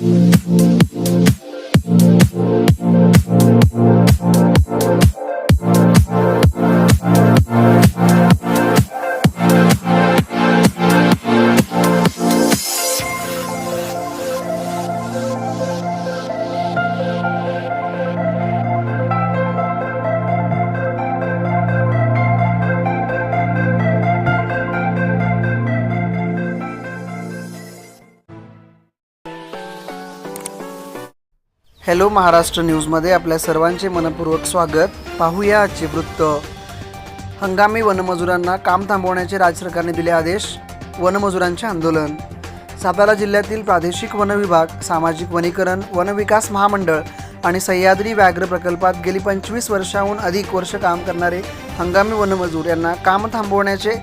Mm-hmm. Hello Maharashtra न्यूजमध्ये आपल्या सर्वांचे मनपूर्वक स्वागत. पाहूया आजचे वृत्त. हंगामी वनमजुरांना काम थांबवण्याचे राज्य सरकारने दिले आदेश वनमजुरांचे आंदोलन. सातारा जिल्ह्यातील प्रादेशिक वन विभाग सामाजिक वनीकरण वनविकास महामंडळ आणि सह्याद्री व्याघ्र प्रकल्पात गेली पंचवीस वर्षाहून अधिक वर्ष काम करणारे हंगामी वनमजूर यांना काम थांबवण्याचे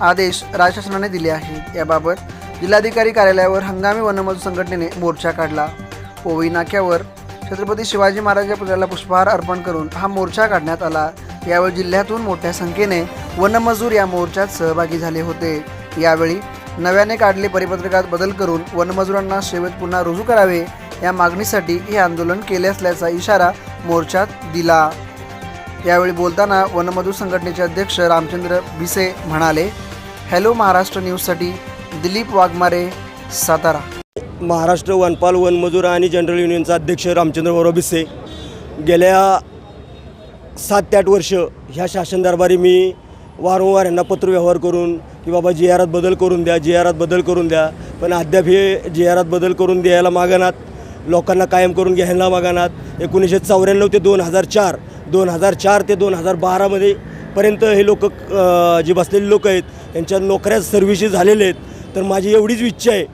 आदेश राज्य शासनाने दिले आहेत याबाबत जिल्हाधिकारी कार्यालयावर हंगामी वनमजूर संघटनेने मोर्चा काढला. पोवई नाक्यावर छत्रपती शिवाजी महाराज या पुतळ्याला पुष्पहार अर्पण करून हा मोर्चा काढण्यात आला. यावेळी जिल्ह्यातून मोठ्या संख्येने वनमजूर या मोर्चात सहभागी झाले होते. यावेळी नव्याने काढले परिपत्रकात बदल करून वनमजुरांना सेवेत पुन्हा रुजू करावे या मागणीसाठी हे आंदोलन केले असल्याचा इशारा मोर्चात दिला. यावेळी बोलताना वनमजूर संघटनेचे अध्यक्ष रामचंद्र भिसे म्हणाले हॅलो महाराष्ट्र न्यूजसाठी दिलीप वाघमारे सातारा. महाराष्ट्र वनपाल वनमजूर आणि जनरल युनियनचा अध्यक्ष रामचंद्र गौरव भिसे. गेल्या सात ते आठ वर्ष ह्या शासन दरबारी मी वारंवार यांना पत्रव्यवहार करून की बाबा जी आरात बदल करून द्या जी आरात बदल करून द्या. पण अद्याप हे जी आरात बदल करून द्यायला मागणात लोकांना कायम करून घ्यायला मागणात एकोणीसशे चौऱ्याण्णव ते दोन हजार चार दोन हजार चार ते दोन हजार बारामध्ये पर्यंत हे लोक जे बसलेले लोक आहेत त्यांच्या नोकऱ्या सर्व्हिसेस झालेले आहेत. तर माझी एवढीच इच्छा आहे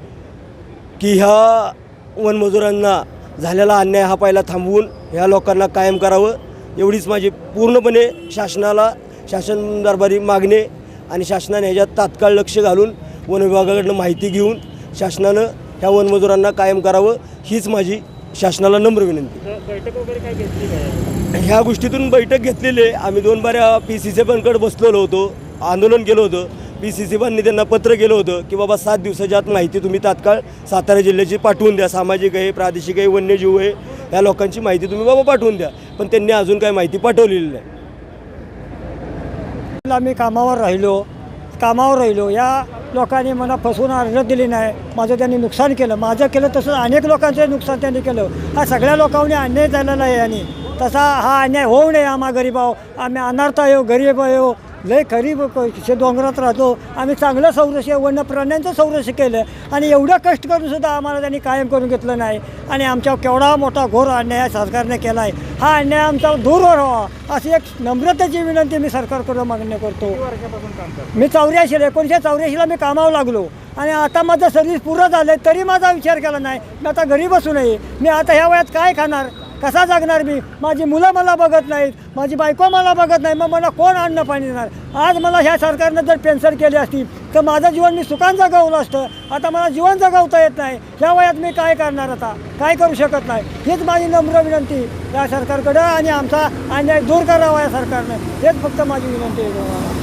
की ह्या वनमजुरांना झालेला अन्याय हा पहिला थांबवून ह्या लोकांना कायम करावं एवढीच माझी पूर्णपणे शासनाला शासन दरबारी मागणे आणि शासनाने ह्याच्यात तात्काळ लक्ष घालून वन विभागाकडनं माहिती घेऊन शासनानं ह्या वनमजुरांना कायम करावं हीच माझी शासनाला नम्र विनंती. बैठक वगैरे काय घेतली काय ह्या गोष्टीतून बैठक घेतलेली आहे. आम्ही दोन बाऱ्या पी सी सी बनकडे बसलेलो होतो आंदोलन केलं होतं. पी सी सी बांनी त्यांना पत्र केलं होतं की बाबा सात दिवसाच्या आत माहिती तुम्ही तात्काळ सातारा जिल्ह्याची पाठवून द्या. सामाजिक आहे प्रादेशिक आहे वन्यजीव आहे या लोकांची माहिती तुम्ही बाबा पाठवून द्या. पण त्यांनी अजून काही माहिती पाठवलेली नाही. आम्ही कामावर राहिलो कामावर राहिलो. या लोकांनी मला फसवून अर्ज दिली नाही. माझं त्यांनी नुकसान केलं. माझं केलं तसं अनेक लोकांचं नुकसान त्यांनी केलं. हा सगळ्या लोकांनी अन्याय झालेला आहे यांनी तसा हा अन्याय होऊ नये आम्हा गरीबाव आम्ही अनार्थ आहे गरीब आहे लय गरीब शे डोंगरात राहतो. आम्ही चांगलं संरक्षण वन्य प्राण्यांचं संरक्षण केलं. आणि एवढं कष्ट करून सुद्धा आम्हाला त्यांनी कायम करून घेतलं नाही. आणि आमच्या केवढा मोठा घोर अन्याय सरकारने केला आहे. हा अन्याय आमचा दूर व्हावा. अशी एक नम्रतेची विनंती मी सरकारकडे मागणी करतो. मी चौऱ्याऐंशीला एकोणीसशे चौऱ्याऐंशीला मी कामावर लागलो. आणि आता माझं सर्व्हिस पुरं झालं तरी माझा विचार केला नाही. मी आता घरी बसू नये मी आता ह्या वयात काय खाणार? कसा जगणार मी? माझी मुलं मला बघत नाहीत. माझी बायको मला बघत नाही. मग मला कोण अन्न पाणी देणार? आज मला ह्या सरकारनं जर पेन्शन केली असती तर माझं जीवन मी सुखान जगवलं असतं. आता मला जीवन जगवता येत नाही. ह्या वयात मी काय करणार आता? काय करू शकत नाही? हीच माझी नम्र विनंती या सरकारकडं आणि आमचा अन्याय दूर करावा या सरकारनं. हेच फक्त माझी विनंती आहे.